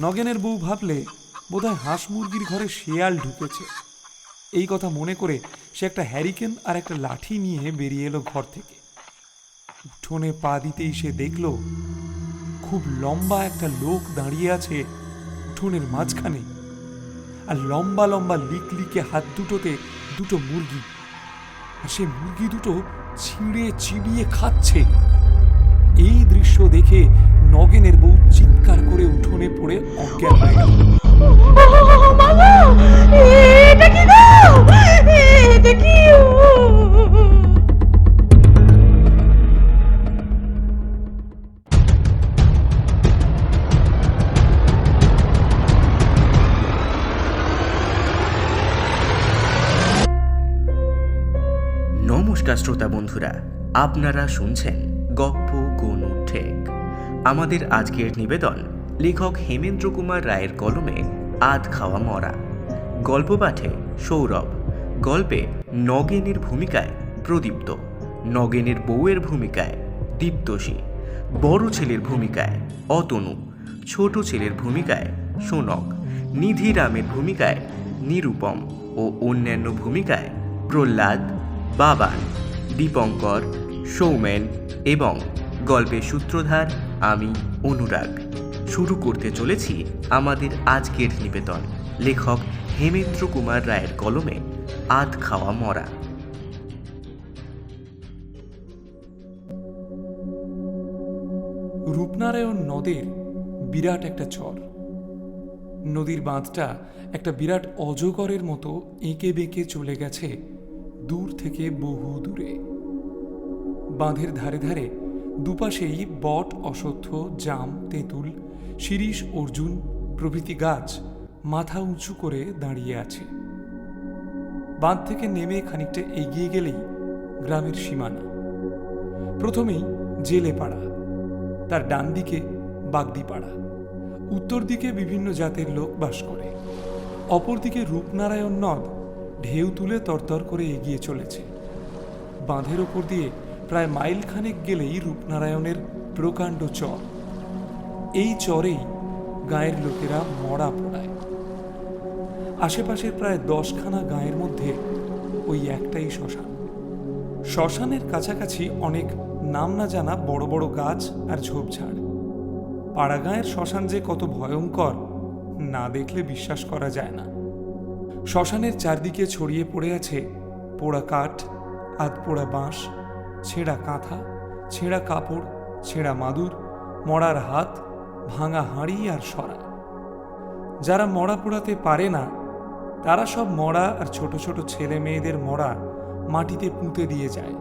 নগেনের বউ ভাবলে বোধহয় হাঁস মুরগির ঘরে শেয়াল ঢুকেছে। এই কথা মনে করে সে একটা হ্যারিকেন আর একটা লাঠি নিয়ে বেরিয়ে এলো ঘর থেকে। উঠোনে পা দিতেই সে দেখল, খুব লম্বা একটা লোক দাঁড়িয়ে আছে উঠোনের মাঝখানে আর লম্বা লম্বা লিক লিকে হাত দুটোতে দুটো মুরগি। আর সে মুরগি দুটো ছিঁড়ে চিবিয়ে খাচ্ছে। এই দৃশ্য দেখে নগেনের বউ চিৎকার করে উঠোনে পড়ে অজ্ঞান হয়ে গেল। মামা এটা কি গো? এটা কি? নমস্কার শ্রোতা বন্ধুরা আপনারা শুনছেন গপ্প আমাদের আজকের নিবেদন, লেখক হেমেন্দ্র কুমার রায়ের কলমে আধ খাওয়া মরা। গল্প পাঠে সৌরভ, গল্পে নগেনের ভূমিকায় প্রদীপ্ত, নগেনের বউয়ের ভূমিকায় দীপ্তসী, বড় ছেলের ভূমিকায় অতনু, ছোট ছেলের ভূমিকায় সোনক, নিধিরামের ভূমিকায় নিরুপম ও অন্যান্য ভূমিকায় প্রহ্লাদ, বাবান, দীপঙ্কর, সৌমেন এবং গল্পের সূত্রধার আমি অনুরাগ। শুরু করতে চলেছি আমাদের আজকের নিবেদন। লেখক হেমেন্দ্র কুমার রায়ের কলমে আধ খাওয়া মরা। রূপনারায়ণ নদের বিরাট একটা চর নদীর বাঁধটা একটা বিরাট অজগরের মতো এঁকে বেঁকে চলে গেছে দূর থেকে বহু দূরে বাঁধের ধারে ধারে দুপাশেই বট, অশ্বত্থ, জাম, তেঁতুল, শিরীষ, অর্জুন প্রভৃতি গাছ মাথা উঁচু করে দাঁড়িয়ে আছে। বাঁধ থেকে নেমে খানিকটা এগিয়ে গেলেই গ্রামের সীমানা। প্রথমেই জেলে পাড়া তার ডান দিকে বাগদিপাড়া। উত্তর দিকে বিভিন্ন জাতের লোক বাস করে। অপরদিকে রূপনারায়ণ নদ ঢেউ তুলে তরতর করে এগিয়ে চলেছে। বাঁধের ওপর দিয়ে প্রায় মাইল খানেক গেলেই রূপনারায়ণের প্রকাণ্ড চর। এই চরেই গায়ের লোকেরা মরা পোড়ায়। আশেপাশের প্রায় দশখানা গায়ের মধ্যে ওই একটাই শ্মশান। শ্মশানের কাছাকাছি অনেক নাম না জানা বড় বড় গাছ আর ঝোপঝাড়। পাড়াগাঁয়ের শ্মশান যে কত ভয়ঙ্কর, না দেখলে বিশ্বাস করা যায় না। শ্মশানের চারদিকে ছড়িয়ে পড়ে আছে পোড়া কাঠ আধ পোড়া বাঁশ ছেঁড়া কাঁথা, ছেঁড়া কাপড়, ছেঁড়া মাদুর, মরার হাত, ভাঙা হাঁড়ি আর সরা। যারা মরা পোড়াতে পারে না, তারা সব মরা আর ছোট ছোট ছেলে মেয়েদের মরা মাটিতে পুঁতে দিয়ে যায়।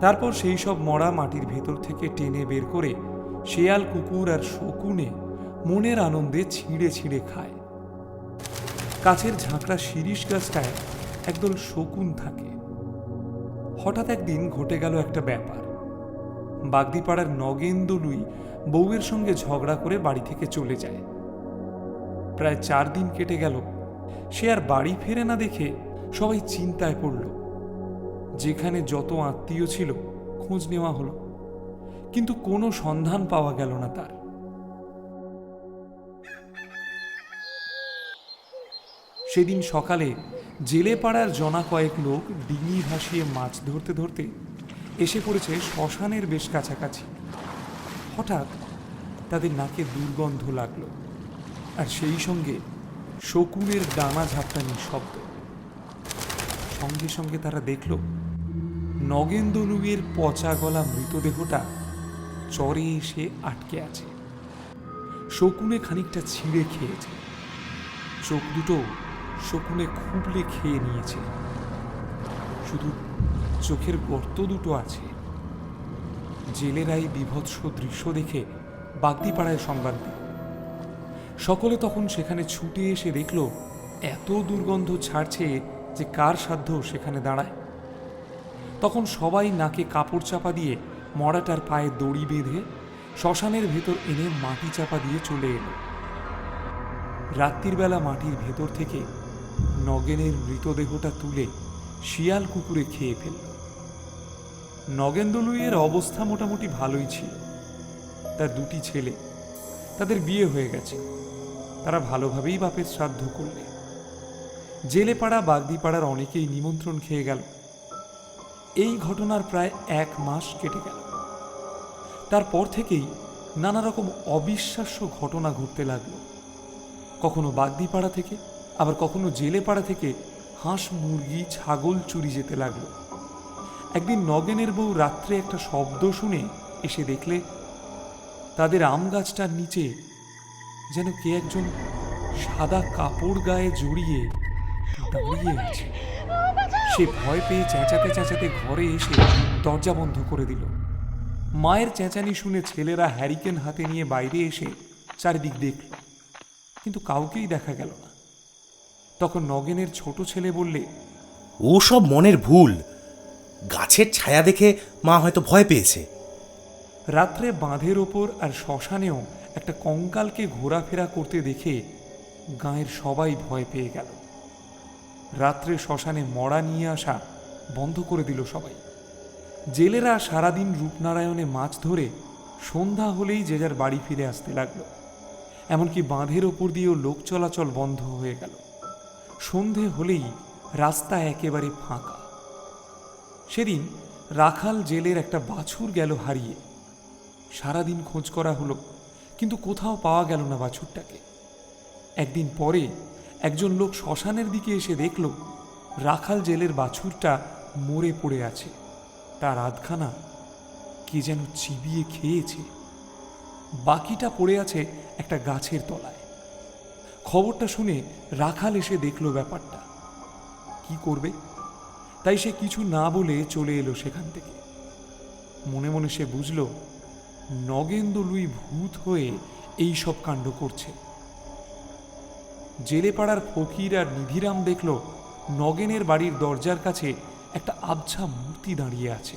তারপর সেই সব মরা মাটির ভেতর থেকে টেনে বের করে শেয়াল কুকুর আর শকুনে মনের আনন্দে ছিঁড়ে ছিঁড়ে খায়। কাছের ঝাঁকড়া শিরিষ গাছটায় একদল শকুন থাকে। হঠাৎ একদিন ঘটে গেল একটা ব্যাপার। বাগদিপাড়ার নগেন্দলুই বউয়ের সঙ্গে ঝগড়া করে বাড়ি থেকে চলে যায়। প্রায় চার দিন কেটে গেল। সে আর বাড়ি ফেরে না দেখে সবাই চিন্তায় পড়ল। যেখানে যত আত্মীয় ছিল, খোঁজ নেওয়া হলো। কিন্তু কোনো সন্ধান পাওয়া গেল না তার। সেদিন সকালে জেলে পাড়ার জনা কয়েক লোক ডিঙি ভাসিয়ে মাছ ধরতে ধরতে এসে পড়েছে শ্মশানের বেশ কাছাকাছি। হঠাৎ তাদের নাকে দুর্গন্ধ লাগল আর সেই সঙ্গে শকুনের ডানা ঝাপটানির শব্দ। সঙ্গে সঙ্গে তারা দেখল নগেন্দ্রলুয়ের পচা গলা মৃতদেহটা চরে এসে আটকে আছে। শকুনে খানিকটা ছিঁড়ে খেয়েছে। চোখ দুটো শকুনে খুবলে খেয়ে নিয়েছে। শুধু চোখের গর্ত দুটো আছে। জেলেরা এই বিভৎস দৃশ্য দেখে বাগদিপাড়ায় সংবাদ দিল। সকলে তখন সেখানে ছুটে এসে দেখল, এত দুর্গন্ধ ছাড়ছে যে কার সাধ্য সেখানে দাঁড়ায়। তখন সবাই নাকে কাপড় চাপা দিয়ে মরাটার পায়ে দড়ি বেঁধে শ্মশানের ভেতর এনে মাটি চাপা দিয়ে চলে এলো। রাত্রির বেলা মাটির ভেতর থেকে নগেনের মৃতদেহটা তুলে শিয়াল কুকুরে খেয়ে ফেলল। নগেন্দ্রলুইয়ের অবস্থা মোটামুটি ভালোই ছিল। তার দুটি ছেলে, তাদের বিয়ে হয়ে গেছে। তারা ভালোভাবেই বাপের শ্রাদ্ধ করলে। জেলে পাড়া বাগদি পাড়ার অনেকেই নিমন্ত্রণ খেয়ে গেল। এই ঘটনার প্রায় এক মাস কেটে গেল। তারপর থেকেই নানা রকম অবিশ্বাস্য ঘটনা ঘটতে লাগল। কখনো বাগদি পাড়া থেকে আবার কখনো জেলে পাড়া থেকে হাঁস, মুরগি, ছাগল চুরি যেতে লাগল। একদিন নগেনের বউ রাত্রে একটা শব্দ শুনে এসে দেখলে তাদের আম গাছটার নিচে যেন কে একজন সাদা কাপড় গায়ে জড়িয়ে দাঁড়িয়ে আছে। সে ভয় পেয়ে চেঁচাতে চেঁচাতে ঘরে এসে দরজা বন্ধ করে দিল। মায়ের চেঁচানি শুনে ছেলেরা হ্যারিকেন হাতে নিয়ে বাইরে এসে চারিদিক দেখল, কিন্তু কাউকেই দেখা গেল না। তখন নগেনের ছোট ছেলে বললে ও সব মনের ভুল। গাছের ছায়া দেখে মা হয়তো ভয় পেয়েছে। রাত্রে বাঁধের ওপর আর শ্মশানেও একটা কঙ্কালকে ঘোরাফেরা করতে দেখে গাঁয়ের সবাই ভয় পেয়ে গেল। রাত্রে শ্মশানে মরা নিয়ে আসা বন্ধ করে দিল সবাই। জেলেরা সারাদিন রূপনারায়ণে মাছ ধরে সন্ধ্যা হলেই যে যার বাড়ি ফিরে আসতে লাগল। এমনকি বাঁধের ওপর দিয়েও লোক চলাচল বন্ধ হয়ে গেল। সন্ধে হলেই রাস্তা একেবারে ফাঁকা। সেদিন রাখাল জেলের একটা বাছুর গেল হারিয়ে। সারাদিন খোঁজ করা হলো, কিন্তু কোথাও পাওয়া গেল না বাছুরটাকে। একদিন পরে একজন লোক শ্মশানের দিকে এসে দেখল, রাখাল জেলের বাছুরটা মরে পড়ে আছে। তার আধখানা কে যেন চিবিয়ে খেয়েছে। বাকিটা পড়ে আছে একটা গাছের তলায়। খবরটা শুনে রাখাল এসে দেখল ব্যাপারটা। কি করবে? তাই সে কিছু না বলে চলে এলো সেখান থেকে। মনে মনে সে বুঝল, নগেন্দ্র লুই ভূত হয়ে এই সব কাণ্ড করছে। জেলেপাড়ার ফকির আর নিধিরাম দেখল, নগেনের বাড়ির দরজার কাছে একটা আবছা মূর্তি দাঁড়িয়ে আছে।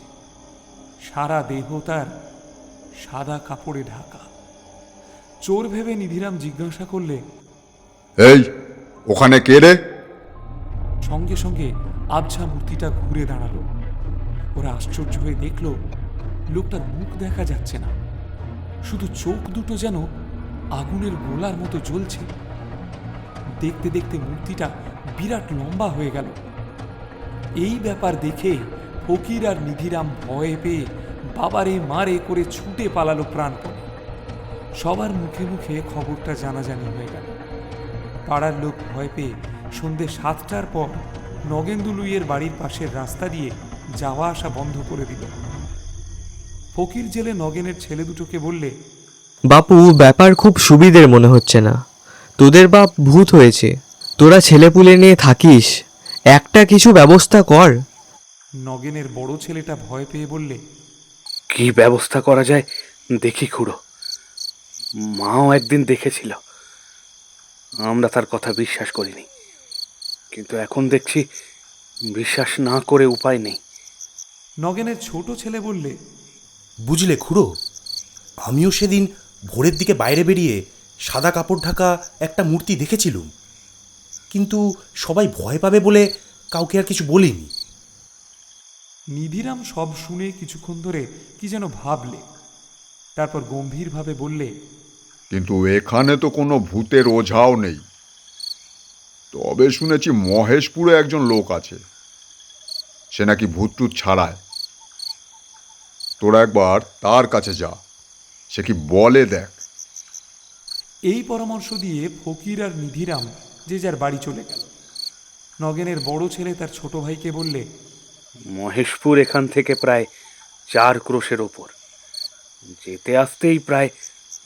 সারা দেহ তার সাদা কাপড়ে ঢাকা। চোর ভেবে নিধিরাম জিজ্ঞাসা করলে এই, ওখানে কে রে? সঙ্গে সঙ্গে আবছা মূর্তিটা ঘুরে দাঁড়াল। ওরা আশ্চর্য হয়ে দেখল, লোকটার মুখ দেখা যাচ্ছে না। শুধু চোখ দুটো যেন আগুনের গোলার মতো জ্বলছে। দেখতে দেখতে মূর্তিটা বিরাট লম্বা হয়ে গেল। এই ব্যাপার দেখে ফকির আর নিধিরাম ভয়ে পেয়ে বাবারে মারে করে ছুটে পালালো প্রাণপণে। সবার মুখে মুখে খবরটা জানাজানি হয়ে গেল। পাড়ার লোক ভয় পেয়ে সন্ধে সাতটার পর নগেন্দু লুইয়ের বাড়ির পাশের রাস্তা দিয়ে যাওয়া আসা বন্ধ করে দিল। ফকির জেলে নগেনের ছেলে দুটোকে বললে বাপু ব্যাপার খুব সুবিধের মনে হচ্ছে না। তোদের বাপ ভূত হয়েছে। তোরা ছেলেপুলে নিয়ে থাকিস। একটা কিছু ব্যবস্থা কর। নগেনের বড় ছেলেটা ভয় পেয়ে বললে কি ব্যবস্থা করা যায়? দেখি খুড়ো। মাও একদিন দেখেছিল। আমরা তার কথা বিশ্বাস করিনি। কিন্তু এখন দেখছি বিশ্বাস না করে উপায় নেই। নগেনের ছোট ছেলে বললে বুঝলে খুড়ো আমিও সেদিন ভোরের দিকে বাইরে বেরিয়ে সাদা কাপড় ঢাকা একটা মূর্তি দেখেছিলুম। কিন্তু সবাই ভয় পাবে বলে কাউকে আর কিছু বলিনি। নিধিরাম সব শুনে কিছুক্ষণ ধরে কি যেন ভাবলে তারপর গম্ভীরভাবে বললে কিন্তু এখানে তো কোনো ভূতের ওঝাও নেই। তবে শুনেছি মহেশপুরে একজন লোক আছে। সে নাকি ভূতটুত ছাড়ায়। তোরা একবার তার কাছে যা সে কি বলে দেখ। এই পরামর্শ দিয়ে ফকির আর নিধিরাম যে যার বাড়ি চলে গেল। নগেনের বড় ছেলে তার ছোট ভাইকে বললে মহেশপুর এখান থেকে প্রায় চার ক্রোশের ওপর। যেতে আসতেই প্রায়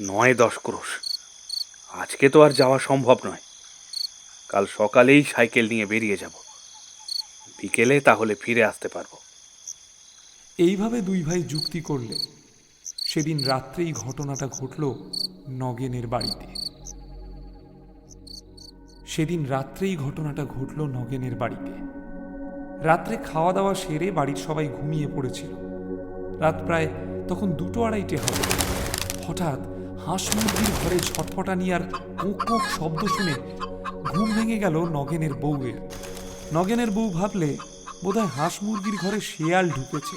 নয় দশ ক্রোশ। আজকে তো আর যাওয়া সম্ভব নয়। কাল সকালেই সাইকেল নিয়ে বেরিয়ে যাব। বিকেলে তাহলে ফিরে আসতে পারব। এইভাবে দুই ভাই যুক্তি করলে, সেদিন রাত্রেই ঘটনাটা ঘটল নগেনের বাড়িতে। সেদিন রাত্রেই ঘটনাটা ঘটল নগেনের বাড়িতে। রাত্রে খাওয়া দাওয়া সেরে বাড়ির সবাই ঘুমিয়ে পড়েছিল। রাত প্রায় তখন দুটো আড়াইটে হবে। হঠাৎ হাঁস মুরগির ঘরে ছটফটানি আর কোক শব্দ শুনে ঘুম ভেঙে গেল নগেনের বউয়ের। নগেনের বউ ভাবলে বোধহয় হাঁস মুরগির ঘরে শেয়াল ঢুকেছে।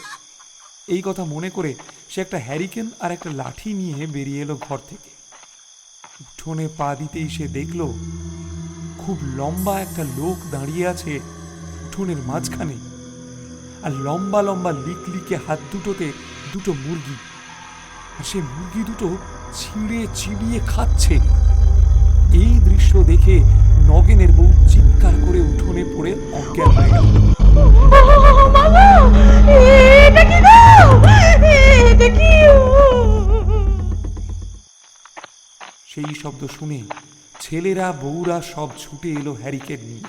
এই কথা মনে করে সে একটা হ্যারিকেন আর একটা লাঠি নিয়ে বেরিয়ে এলো ঘর থেকে। উঠোনে পা দিতেই সে দেখল, খুব লম্বা একটা লোক দাঁড়িয়ে আছে উঠোনের মাঝখানে। আর লম্বা লম্বা লিকলিকে হাত দুটোতে দুটো মুরগি। আর সে মুরগি দুটো ছিঁড়ে চিবিয়ে খাচ্ছে। এই দৃশ্য দেখে নগেনের বউ চিৎকার করে উঠোনে পড়ে অজ্ঞান হয়ে গেল। সেই শব্দ শুনে ছেলেরা, বউরা সব ছুটে এলো হ্যারিকেন নিয়ে।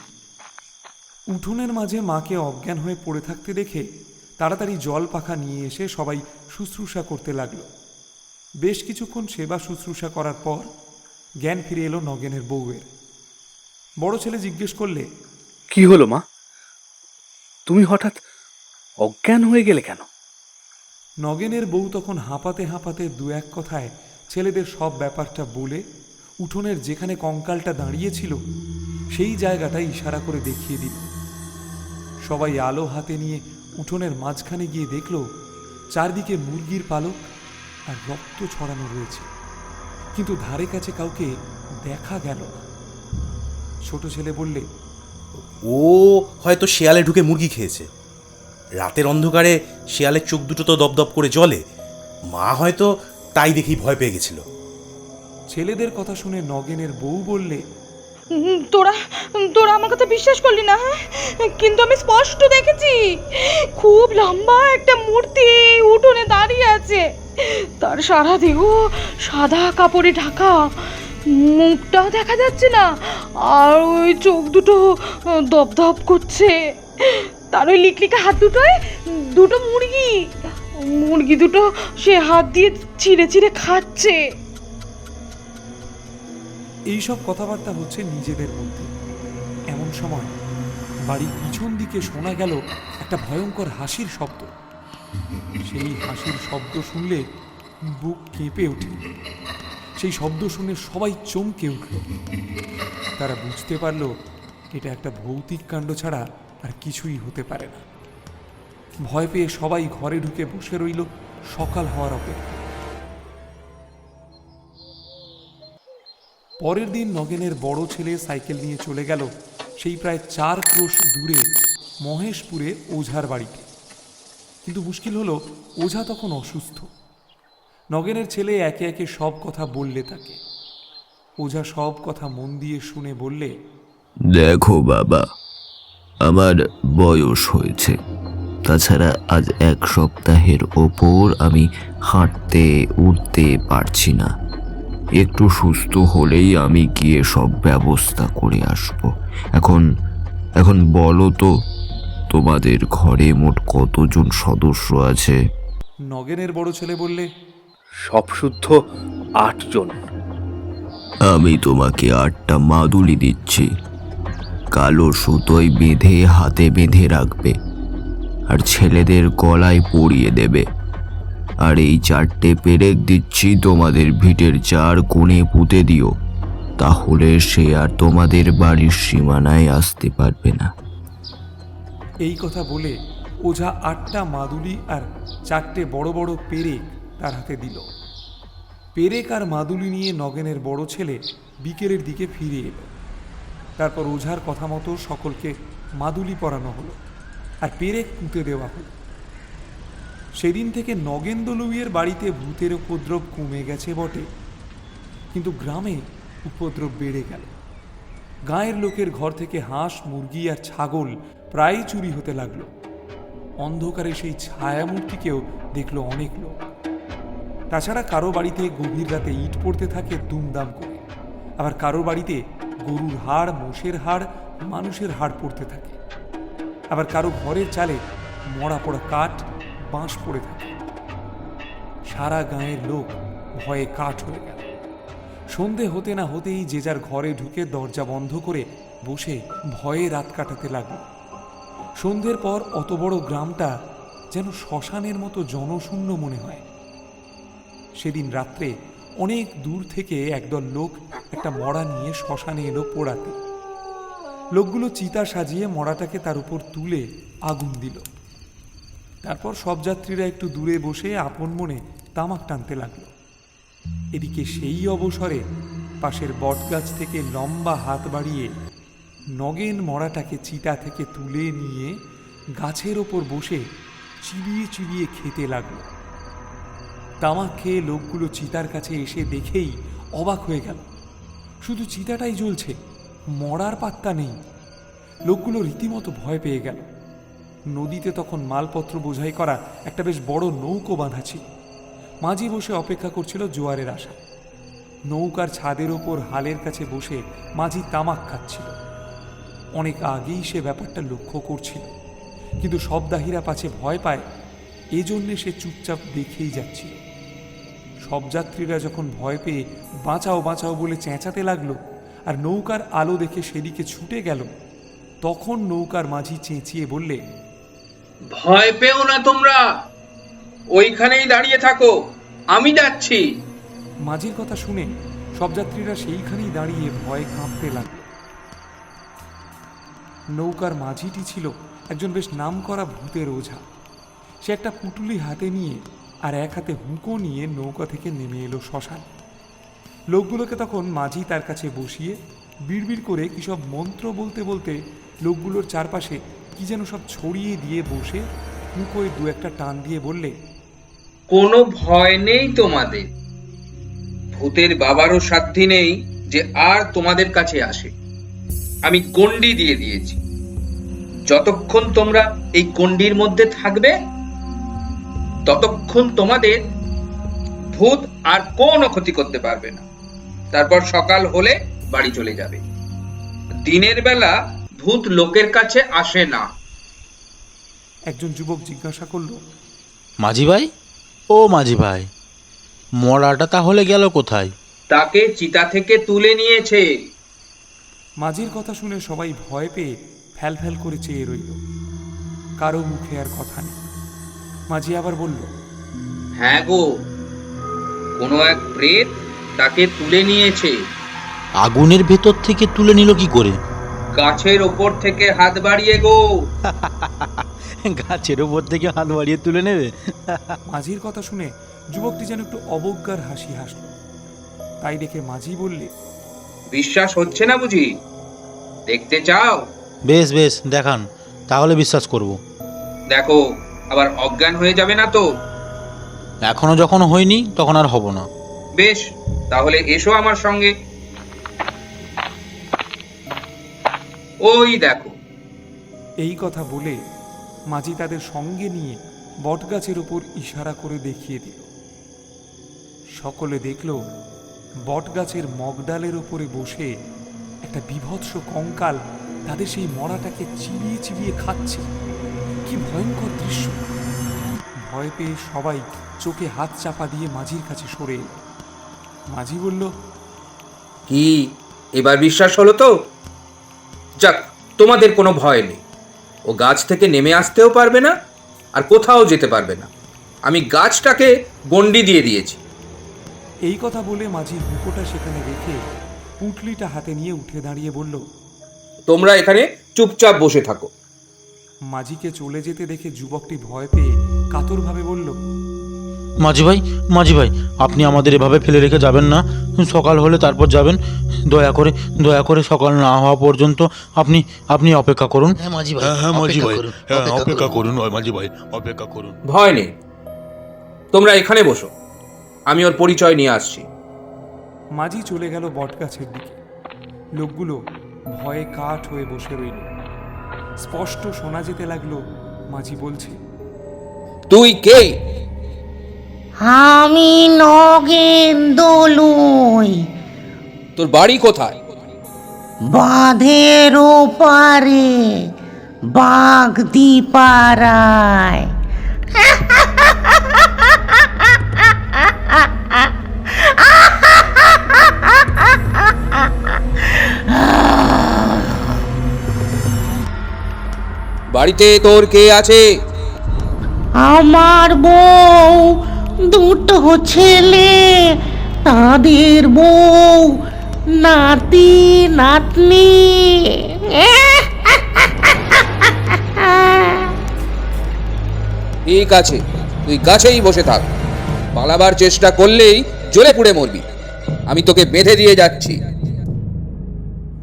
উঠোনের মাঝে মাকে অজ্ঞান হয়ে পড়ে থাকতে দেখে তাড়াতাড়ি জল পাখা নিয়ে এসে সবাই শুশ্রূষা করতে লাগল। বেশ কিছুক্ষণ সেবা শুশ্রূষা করার পর জ্ঞান ফিরে এলো নগেনের বউয়ের। বড় ছেলে জিজ্ঞেস করলে কি হলো মা? তুমি হঠাৎ অজ্ঞান হয়ে গেলে কেন? নগেনের বউ তখন হাঁপাতে হাঁপাতে দু এক কথায় ছেলেদের সব ব্যাপারটা বলে উঠোনের যেখানে কঙ্কালটা দাঁড়িয়েছিল সেই জায়গাটা ইশারা করে দেখিয়ে দিল। সবাই আলো হাতে নিয়ে উঠোনের মাঝখানে গিয়ে দেখল চারদিকে মুরগির পালক আর রক্ত ছড়ানো রয়েছে। কিন্তু ধারে কাছে কাউকে দেখা গেল না। ছোট ছেলে বললে ও হয়তো শেয়ালে ঢুকে মুরগি খেয়েছে। রাতের অন্ধকারে শেয়ালের চোখ দুটো তো দপদপ করে জ্বলে। মা হয়তো তাই দেখেই ভয় পেয়ে গেছিল। ছেলেদের কথা শুনে নগেনের বউ বললে তোরা তোরা আমার কথা বিশ্বাস করলি না হ্যাঁ? কিন্তু আমি স্পষ্ট দেখেছি খুব লম্বা একটা মূর্তি উঠোনে দাঁড়িয়ে আছে। তার সারা দেহ সাদা কাপড়ে ঢাকা। মুখটাও দেখা যাচ্ছে না, আর ওই চোখ দুটো দপদপ করছে। তার ওই লিকলিকা হাত দুটোয় দুটো মুরগি মুরগি দুটো সে হাত দিয়ে চিড়ে চিড়ে খাচ্ছে। এইসব কথাবার্তা হচ্ছে নিজেদের মধ্যে। এমন সময় বাড়ির পিছন দিকে শোনা গেল একটা ভয়ঙ্কর হাসির শব্দ। সেই হাসির শব্দ শুনলে বুক কেঁপে ওঠে। সেই শব্দ শুনে সবাই চমকে উঠল। তারা বুঝতে পারল, এটা একটা ভৌতিক কাণ্ড ছাড়া আর কিছুই হতে পারে না। ভয় পেয়ে সবাই ঘরে ঢুকে বসে রইল সকাল হওয়ার অপেক্ষা। পরের দিন নগেনের বড় ছেলে সাইকেল নিয়ে চলে গেল সেই প্রায় চার ক্রোশ দূরে মহেশপুরে ওঝার বাড়িতে। কিন্তু মুশকিল হলো, ওঝা তখন অসুস্থ। নগেনের ছেলে একে একে সব কথা বললে তাকে। ওঝা সব কথা মন দিয়ে শুনে বললে দেখো বাবা আমার বয়স হয়েছে। তাছাড়া আজ এক সপ্তাহের ওপর আমি হাঁটতে উঠতে পারছি না। একটু সুস্থ হলেই আমি গিয়ে সব ব্যবস্থা করে আসব। এখন এখন বলো তো তোমাদের ঘরে মোট কতজন সদস্য আছে? নগেনের বড় ছেলে বললে সব শুদ্ধ আটজন। আমি তোমাকে আটটা মাদুলি দিচ্ছি। কালো সুতোয় বেঁধে হাতে বেঁধে রাখবে। আর ছেলেদের গলায় পরিয়ে দেবে। আর এই চারটে পেরেক দিচ্ছি তোমাদের ভিটের চার কোণে পুঁতে দিও। তাহলে সে আর তোমাদের বাড়ির সীমানায় আসতে পারবে না। এই কথা বলে ওঝা আটটা মাদুলি আর চারটে বড় বড় পেরেক তার হাতে দিল। পেরেক আর মাদুলি নিয়ে নগেনের বড় ছেলে বিকেলের দিকে ফিরে এলো। তারপর ওঝার কথা মতো সকলকে মাদুলি পরানো হলো আর পেরেক পুঁতে দেওয়া হলো। সেদিন থেকে নগেন দলুইয়ের বাড়িতে ভূতের উপদ্রব কমে গেছে বটে, কিন্তু গ্রামে উপদ্রব বেড়ে গেল। গাঁয়ের লোকের ঘর থেকে হাঁস, মুরগি আর ছাগল প্রায় চুরি হতে লাগল। অন্ধকারে সেই ছায়ামূর্তিকেও দেখল অনেক লোক। তাছাড়া কারও বাড়িতে গভীর রাতে ইট পড়তে থাকে দুমদাম করে। আবার কারও বাড়িতে গরুর হাড়, মোষের হাড়, মানুষের হাড় পড়তে থাকে। আবার কারও ঘরের চালে মরা পড়া কাঠ, বাঁশ পড়ে থাকে। সারা গাঁয়ের লোক ভয়ে কাঠ হয়ে গেল। সন্ধে হতে না হতেই যে যার ঘরে ঢুকে দরজা বন্ধ করে বসে ভয়ে রাত কাটাতে লাগল। সন্ধ্যের পর অত বড় গ্রামটা যেন শ্মশানের মতো জনশূন্য মনে হয়। সেদিন রাত্রে অনেক দূর থেকে একদল লোক একটা মড়া নিয়ে শ্মশানে এলো পোড়াতে। লোকগুলো চিতা সাজিয়ে মড়াটাকে তার উপর তুলে আগুন দিল। তারপর সব যাত্রীরা একটু দূরে বসে আপন মনে তামাক টানতে লাগল। এদিকে সেই অবসরে পাশের বটগাছ থেকে লম্বা হাত বাড়িয়ে নগেন মরাটাকে চিতা থেকে তুলে নিয়ে গাছের ওপর বসে চিবিয়ে চিবিয়ে খেতে লাগল। তামাক খেয়ে লোকগুলো চিতার কাছে এসে দেখেই অবাক হয়ে গেল। শুধু চিতাটাই জ্বলছে, মরার পাত্তা নেই। লোকগুলো রীতিমতো ভয় পেয়ে গেল। নদীতে তখন মালপত্র বোঝাই করা একটা বেশ বড় নৌকো বাঁধা ছিল। মাঝি বসে অপেক্ষা করছিল জোয়ারের আশা। নৌকার ছাদের ওপর হালের কাছে বসে মাঝি তামাক খাচ্ছিল। অনেক আগেই সে ব্যাপারটা লক্ষ্য করছিল, কিন্তু সব দাহিরা পাছে ভয় পায়, এজন্যে সে চুপচাপ দেখেই যাচ্ছিল। সব যাত্রীরা যখন ভয় পেয়ে বাঁচাও বাঁচাও বলে চেঁচাতে লাগল আর নৌকার আলো দেখে সেদিকে ছুটে গেল তখন নৌকার মাঝি চেঁচিয়ে বললে ভয় পেও না তোমরা ওইখানেই দাঁড়িয়ে থাকো আমি যাচ্ছি। মাঝির কথা শুনে সব যাত্রীরা সেইখানেই দাঁড়িয়ে ভয়ে কাঁপতে লাগল। নৌকার মাঝিটি ছিল একজন বেশ নামকরা ভূতের ওঝা। সে একটা পুটুলি হাতে নিয়ে আর এক হাতে হুঁকো নিয়ে নৌকা থেকে নেমে এলো শ্মশান। লোকগুলোকে তখন মাঝি তার কাছে বসিয়ে বিড়বিড় করে কী সব মন্ত্র বলতে বলতে লোকগুলোর চারপাশে কি যেন সব ছড়িয়ে দিয়ে বসে হুঁকোয় দু একটা টান দিয়ে বললে, কোনো ভয় নেই তোমাদের। ভূতের বাবারও সাধ্যি নেই যে আর তোমাদের কাছে আসে। আমি গন্ডি দিয়ে দিয়েছি। যতক্ষণ তোমরা এই গন্ডির মধ্যে থাকবে ততক্ষণ তোমাদের ভূত আর কোনো ক্ষতি করতে পারবে না। তারপর সকাল হলে বাড়ি চলে যাবে। দিনের বেলা ভূত লোকের কাছে আসে না। একজন যুবক জিজ্ঞাসা করল মাঝি ভাই ও মাঝি ভাই মরাটা তাহলে গেল কোথায়? তাকে চিতা থেকে তুলে নিয়েছে। মাঝির কথা শুনে সবাই ভয় পেয়ে ফ্যাল ফ্যাল করে চেয়ে রইল। কারও মুখে আর কথা নেই। মাঝি আবার বলল হ্যাঁ গো কোনো এক প্রেত তাকে তুলে নিয়েছে। আগুনের ভেতর থেকে তুলে নিল কি করে? গাছের ওপর থেকে হাত বাড়িয়ে গো। গাছের ওপর থেকে হাত বাড়িয়ে তুলে নেবে? মাঝির কথা শুনে যুবকটি যেন একটু অবজ্ঞার হাসি হাসল। তাই দেখে মাঝি বললে বিশ্বাস হচ্ছে না বুঝি? দেখতে চাও? বেশ বেশ দেখান তাহলে বিশ্বাস করব। দেখো আবার অজ্ঞান হয়ে যাবে না তো? এখনও যখন হয়নি তখন আর হব না। বেশ তাহলে এসো আমার সঙ্গে। ওই দেখো। এই কথা বলে মাঝি তাদের সঙ্গে নিয়ে বটগাছের উপর ইশারা করে দেখিয়ে দিল। সকলে দেখল বটগাছের মগডালের ওপরে বসে একটা বিভৎস কঙ্কাল তাদের সেই মরাটাকে চিবিয়ে চিবিয়ে খাচ্ছে। কি ভয়ঙ্কর দৃশ্য। ভয় পেয়ে সবাই চোখে হাত চাপা দিয়ে মাঝির কাছে সরে এলো। মাঝি বলল কি? এবার বিশ্বাস হলো তো? যাক তোমাদের কোনো ভয় নেই। ও গাছ থেকে নেমে আসতেও পারবে না আর কোথাও যেতে পারবে না। আমি গাছটাকে গন্ডি দিয়ে দিয়েছি। এই কথা বলে মাঝি হুকোটা সেখানে রেখে পুঁটলিটা হাতে নিয়ে উঠে দাঁড়িয়ে বলল তোমরা এখানে চুপচাপ বসে থাকো। মাঝিকে চলে যেতে দেখে যুবকটি ভয় পেয়ে কাতরভাবে বলল মাঝি ভাই মাঝি ভাই আপনি আমাদের এভাবে ফেলে রেখে যাবেন না। সকাল হলে তারপর যাবেন। দয়া করে দয়া করে সকাল না হওয়া পর্যন্ত আপনি আপনি অপেক্ষা করুন। হ্যাঁ মাঝি ভাই হ্যাঁ হ্যাঁ মাঝি অপেক্ষা ভাই করুন, হ্যাঁ অপেক্ষা করুন। করুন ওই মাঝি ভাই অপেক্ষা করুন। ভয় নেই। তোমরা এখানে বসো। আমি ওর পরিচয় নিয়ে আসছি। মাঝি চলে গেল বটগাছের দিকে। লোকগুলো ভয়ে কাঠ হয়ে বসে রইল। স্পষ্ট শোনা যেতে লাগল মাঝি বলছে তুই কে? আমি নগেন দলুই তোর বাড়ি কোথায়? বাঁধের ওপারে বাগদি পাড়ায় বাড়িতে তোর কে আছে? আমার বউ দুটো ছেলে তাদের বউ নাতি নাতনি। ঠিক আছে তুই গাছেই বসে থাক। পালাবার চেষ্টা করলেই জ্বলে পুড়ে মরবি। আমি তোকে বেঁধে দিয়ে যাচ্ছি।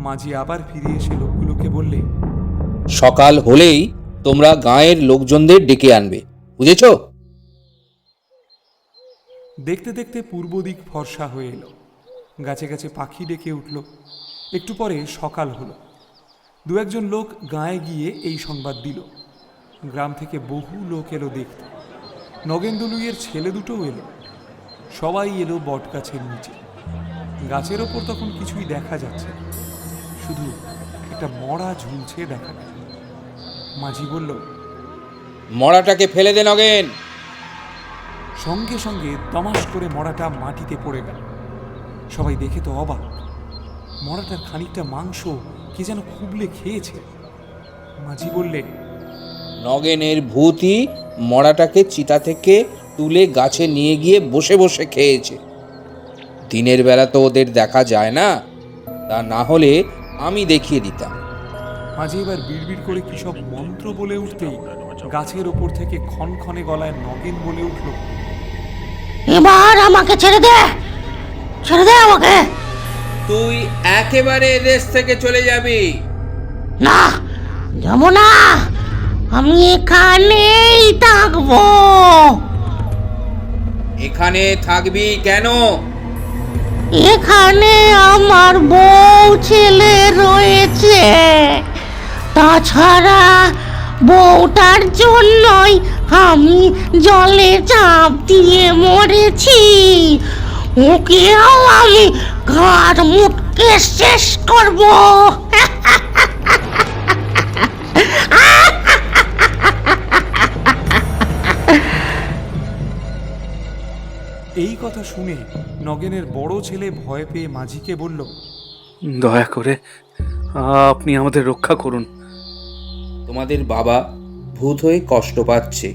মাঝি আবার ফিরে এসে লোকগুলোকে বললে সকাল হলেই তোমরা গাঁয়ের লোকজনদের ডেকে আনবে। বুঝেছ? দেখতে দেখতে পূর্ব দিক ফর্সা হয়ে এলো। গাছে গাছে পাখি ডেকে উঠল। একটু পরে সকাল হলো। দু একজন লোক গায়ে গিয়ে এই সংবাদ দিল। গ্রাম থেকে বহু লোক এলো দেখতে। নগেন্দ্রলুইয়ের ছেলে দুটোও এলো। সবাই এলো বট গাছের নিচে। গাছের ওপর তখন কিছুই দেখা যাচ্ছে শুধু একটা মরা ঝুলছে দেখা গেল মাঝি বলল মরাটাকে ফেলে দে নগেন। সঙ্গে সঙ্গে দমাস করে মরাটা মাটিতে পড়ে গেল। সবাই দেখে তো অবাক মরাটার খানিকটা মাংস কে যেন খুবলে খেয়েছে। মাঝি বললে নগেনের ভূতই মরাটাকে চিতা থেকে তুলে গাছে নিয়ে গিয়ে বসে বসে খেয়েছে। দিনের বেলা তো ওদের দেখা যায় না তা না হলে আমি দেখিয়ে দিতাম। মাঝি এবার বিড়বিড় করে কি সব মন্ত্র বলে উঠতেই গাছের ওপর থেকে ক্ষণক্ষণে গলায় নগেন বলে উঠল এবার আমাকে ছেড়ে দে! ছেড়ে দে আমাকে! তুই একেবারে দেশ থেকে চলে যাবি। না যাব না। আমি এখানেই থাকব। এখানে থাকবি কেন? এখানে আমার বউ ছেলে রয়েছে। তাছাড়া বউটার জন্যই আমি জলে চাপ দিয়ে মরেছি। ওকেও আমি ঘাড় মুটকে শেষ করব। এই কথা শুনে নগেনের বড় ছেলে ভয় পেয়ে মাঝিকে বলল দয়া করে আপনি আমাদের রক্ষা করুন। তোমাদের বাবা ভূত হয়ে কষ্ট পাচ্ছে।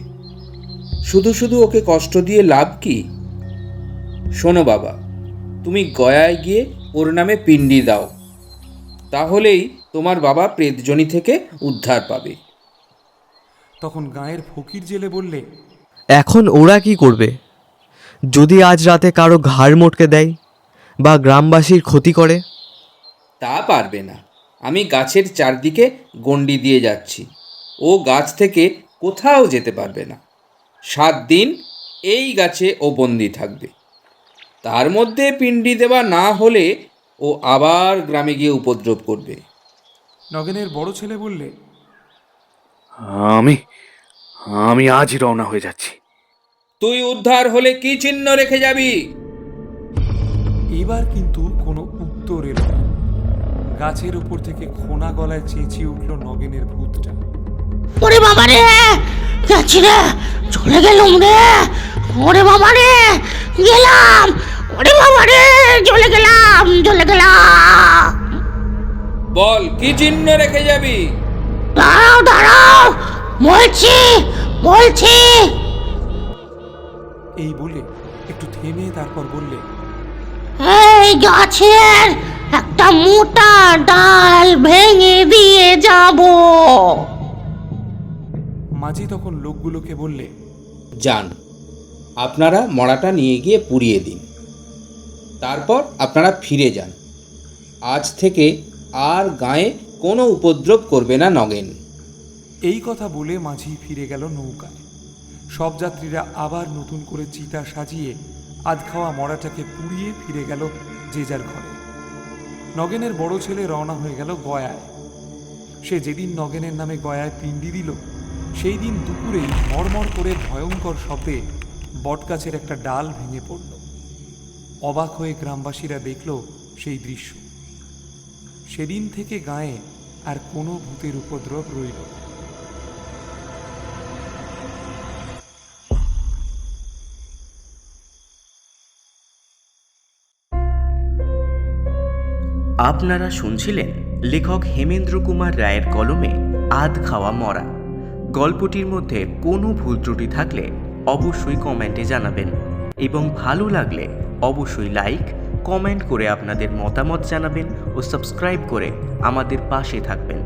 শুধু শুধু ওকে কষ্ট দিয়ে লাভ কি? শোনো বাবা তুমি গয়ায় গিয়ে ওর নামে পিণ্ডি দাও। তাহলেই তোমার বাবা প্রেতজনি থেকে উদ্ধার পাবে। তখন গায়ের ফকির জেলে বললে এখন ওরা কি করবে? যদি আজ রাতে কারও ঘাড় মোটকে দেয় বা গ্রামবাসীর ক্ষতি করে? তা পারবে না। আমি গাছের চারদিকে গণ্ডি দিয়ে যাচ্ছি। ও গাছ থেকে কোথাও যেতে পারবে না। সাত দিন এই গাছে ও বন্দি থাকবে। তার মধ্যে পিণ্ডি দেওয়া না হলে ও আবার গ্রামে গিয়ে উপদ্রব করবে। নগেনের বড় ছেলে বললে আমি আমি আজ রওনা হয়ে যাচ্ছি। তুই উদ্ধার হলে কি চিহ্ন রেখে যাবি? এবার কিন্তু কোনো উত্তর এলো না। গাছের উপর থেকে খোনা গলায় চেঁচিয়ে উঠল নগেনের ভূতটা। ওরে বাবা রে! যাচ্ছি রে! চলে গেলাম রে! ওরে বাবা রে! গেলাম! ওরে বাবা রে! চলে গেলাম! চলে গেলাম! বল কি চিহ্ন রেখে যাবি? দাঁড়াও দাঁড়াও! বলছি বলছি! এই বলে একটু থেমে তারপর বললে এই গাছের একটা মোটা ডাল ভেঙে দিয়ে যাব। মাঝি তখন লোকগুলোকে বললে যান আপনারা মড়াটা নিয়ে গিয়ে পুড়িয়ে দিন। তারপর আপনারা ফিরে যান। আজ থেকে আর গায়ে কোনো উপদ্রব করবে না নগেন। এই কথা বলে মাঝি ফিরে গেল নৌকায়। সব যাত্রীরা আবার নতুন করে চিতা সাজিয়ে আধ খাওয়া মরাটাকে পুড়িয়ে ফিরে গেল যে যার ঘরে। নগেনের বড় ছেলে রওনা হয়ে গেল গয়ায়। সে যেদিন নগেনের নামে গয়ায় পিণ্ডি দিল সেই দিন দুপুরেই মরমর করে ভয়ঙ্কর শব্দে বটগাছের একটা ডাল ভেঙে পড়ল। অবাক হয়ে গ্রামবাসীরা দেখল সেই দৃশ্য। সেদিন থেকে গায়ে আর কোনো ভূতের উপদ্রব রইল না। আপনারা শুনছিলেন লেখক হেমেন্দ্র কুমার রায়ের কলমে আধ খাওয়া মরা। গল্পটির মধ্যে কোনো ভুল ত্রুটি থাকলে অবশ্যই কমেন্টে জানাবেন এবং ভালো লাগলে অবশ্যই লাইক, কমেন্ট করে আপনাদের মতামত জানাবেন ও সাবস্ক্রাইব করে আমাদের পাশে থাকবেন।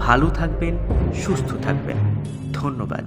ভালো থাকবেন, সুস্থ থাকবেন। ধন্যবাদ।